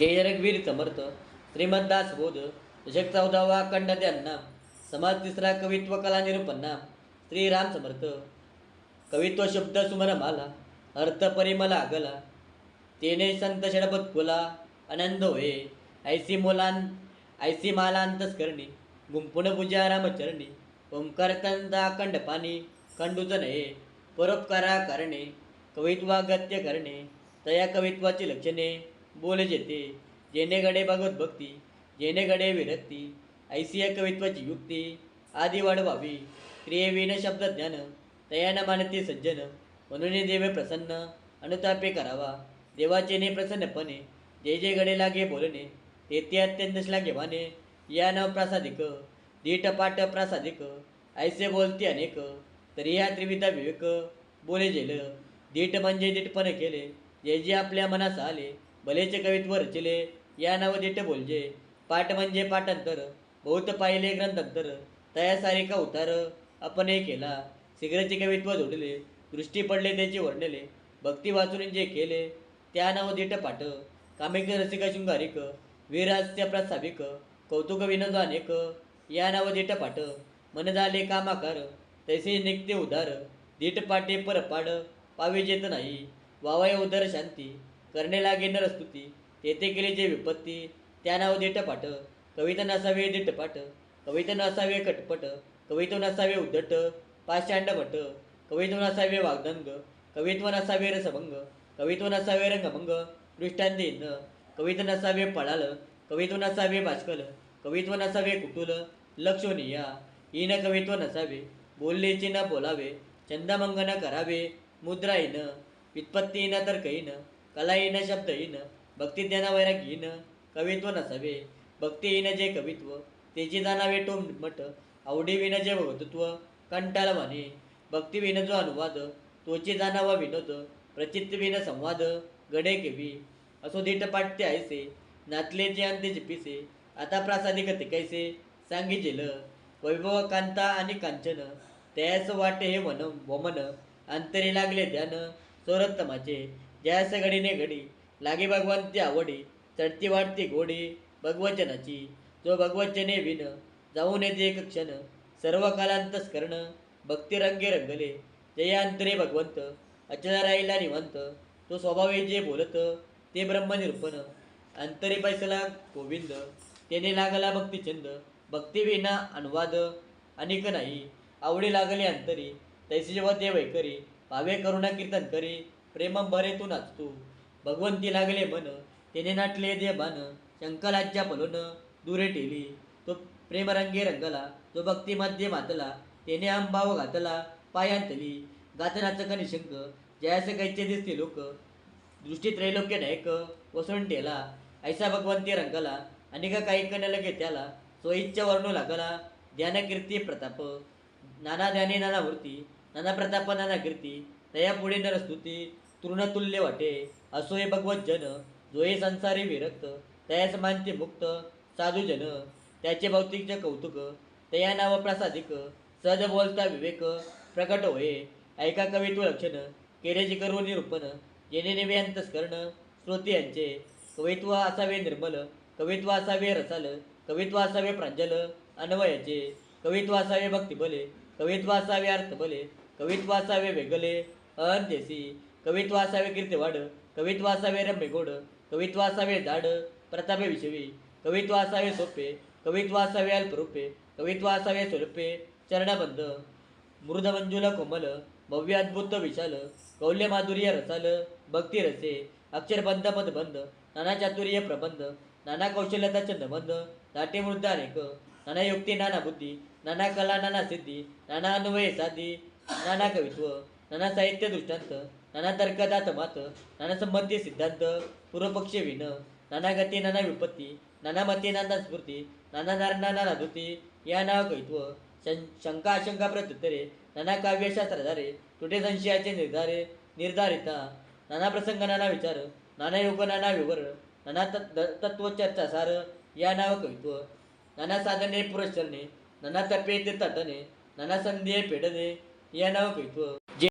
जय समर्थ श्रीमद्दास बोध दशक चौदावा अखंड त्यांना समाज तिसरा कवित्व कला निरूपन्ना श्रीराम समर्थ. कवित्व शब्द सुमन माला अर्थ परिमला आगला तेने संत षडपत फुला आनंद होये. ऐसी मोलान ऐसी मालांतस करणी गुंपुण पूजा रामचरणी ओंकार अखंड खंड पाणी खंडूच नये. परोपकारा करणे कवित्वा गत्य करणे तया कवित्वाची लक्षणे बोल जेते जेने गडे भगवत भक्ती जेने गडे विरक्ती ऐसी या कवित्वाची युक्ती आदी वाढवावी क्रियेविन शब्द ज्ञान तयान मानते सज्जन म्हणून देवे प्रसन्न अनुतापे करावा देवाचे ने प्रसन्नपणे जे जे गडे लागे बोलणे ते ते अत्यंत श्लाघ्यवाने या न प्रासादिक दीट पाठ प्रासादिक ऐसे बोलते अनेक तरी या त्रिविधा विवेक बोले जेल दीट म्हणजे दीटपणे केले जे जे आपल्या मनास आले भलेचे कवित वरचिले या नाव दीट बोलजे. पाठ म्हणजे पाठांतर बहुत पाहिले ग्रंथांतर तया सारिका उतार आपण हे केला शीघ्रचे कवित्व जोडले दृष्टी पडले त्याचे वर्णले. भक्ती वाचून जे केले त्या नाव दीट पाठ. कामिक रसिका शृंगारिक वीरहास्य प्रस्थापिक कौतुक विनोद अनेक. या नाव दीट पाठ. मन झाले कामाकार तैसे निघते उदार दीट पाटे परपाड पावे जेत नाही. वावाय उदर शांती. करणे लागे नरस्तुती तेथे केले जे विपत्ती. त्या नाव दीट पाठ. कविता नसावे दीट पाठ. कविता नसावे कटपट. कवित्व नसावे उद्धट. पाषांड भट. कवित्व नसावे वाग्दंग. कवित्व नसावे रसभंग. कवित्व नसावे रंगभंग. दृष्टांतीन कवित्व नसावे पळाल. कवित्व नसावे भास्कल. कवित्व नसावे कुटुल. लक्षणीया. इन कवित्व नसावे. बोललेचे न बोलावे. छंदमंग न करावे. व्युत्पत्ती न. तर्कहीन कला येईन शब्दहीन भक्तिज्ञान येणं कवित्व नसावे. भक्तिहीन जे कवित्व तेची जाणावे टोम मठ आवडी विण जे भगतत्व कंटाळ म्हणे. भक्ती विण जो अनुवाद तोची जाणावा विनोद प्रचितविन संवाद गडे केवी. असो दीट पाठते ऐसे नाचले जे अंते जिपिसे आता प्रासादिक ते कैसे सांगिजेल वैभव कांता आणि कांचन त्यास वाटे हे मन वमन अंतरी लागले ध्यान सोरत्तमाचे जयास घडीने घडी. लागे भगवंती आवडी चढती वाढती घोडी भगवचनाची. जो भगवचने विन जाऊन येते एक क्षण. सर्व कालांतस कर्ण भक्तिरंगे रंगले. जयांतरे भगवंत अचला राहिला निवंत. तो स्वभावे जे बोलत ते ब्रह्मनिरूपण अंतरी पैसला गोविंद त्याने लागला भक्तिछंद भक्तिविना अनुवाद अनेक नाही. आवडी लागले अंतरी. तैसे जेव्हा ते वैकरी भावे करुणा कीर्तन करी. प्रेम बरे तू. भगवंती लागले मन त्याने नाटले दे बान शंकलाच्या पलून दुरे टेली तो प्रेमरंगे रंगला तो भक्तीमध्ये मातला त्याने अंबाव घातला पायांतली गातनाचं निशंक जयास कैचे दिसते लोक. दृष्टी त्रैलोक्य नायक वसंटेला ऐसा भगवंती रंगला आणि काही कन लगे त्याला. स्वइच्छा वर्णू लागला ध्यान कीर्ती प्रताप. नाना ध्याने नाना मूर्ती नाना प्रताप नाना कीर्ती. तया पुढे नरस्तुती. तृणतुल्य वाटे असो हे भगवत जन जो हे संसारी विरक्त तयास मानते मुक्त साधू जन त्याचे भौतिकचे कौतुक तया नाव प्रासादिक सहज बोलता विवेक प्रकट होये ऐका कवित्व लक्षण केरेजी करू निरूपण जेणे नेवे अंतस्करण श्रोती यांचे कवित्व असावे निर्मल कवित्व असावे रसाल कवित्व असावे प्रांजल अन्वयाचे कवित्व असावे भक्तिबले कवित्व असावे अर्थबले कवित्व असावे वेगले अहंतेसी कवित्वासावे कीर्ती वाढ कवित्वासावे रम्य गोड कवित्वासावे झाड प्रतापे विषवी कवित्वासावे सोपे कवित्वासावे अल्परूपे कवित्वासावे स्वरूपे चरणबंध मृदमंजुल कोमल भव्य अद्भुत विशाल कौल्य माधुर्य रसाल भक्ती रसे अक्षरबंध पदबंध नाना चातुर्य प्रबंध नाना कौशल्यता छंदबंध नाट्यमृद्ध अनेक नाना युक्ती नाना बुद्धी नाना कला नाना सिद्धी नाना अन्वय साधी नाना कवित्व नाना साहित्य दृष्टांत नाना तर्कदात मात नाना संबंधी सिद्धांत पूर्वपक्ष विन नाना गती नाना विपत्ती नाना मती नाना स्फूर्ती नाना नारणा नाना धुती या नाव कैत्व शं शंका आशंका प्रत्युत्तरे नाना काव्यशास्त्राधारे तुटे संशयाचे निर्धारे निर्धारिता नाना प्रसंग नाना विचार नाना योग नाना विवर नाना तत् तत्वचर्चा सार या नाव कवित्व नाना साधने पुरस्करणे नाना तपे ते तटणे नाना संधी पेडणे या नाव कवित्व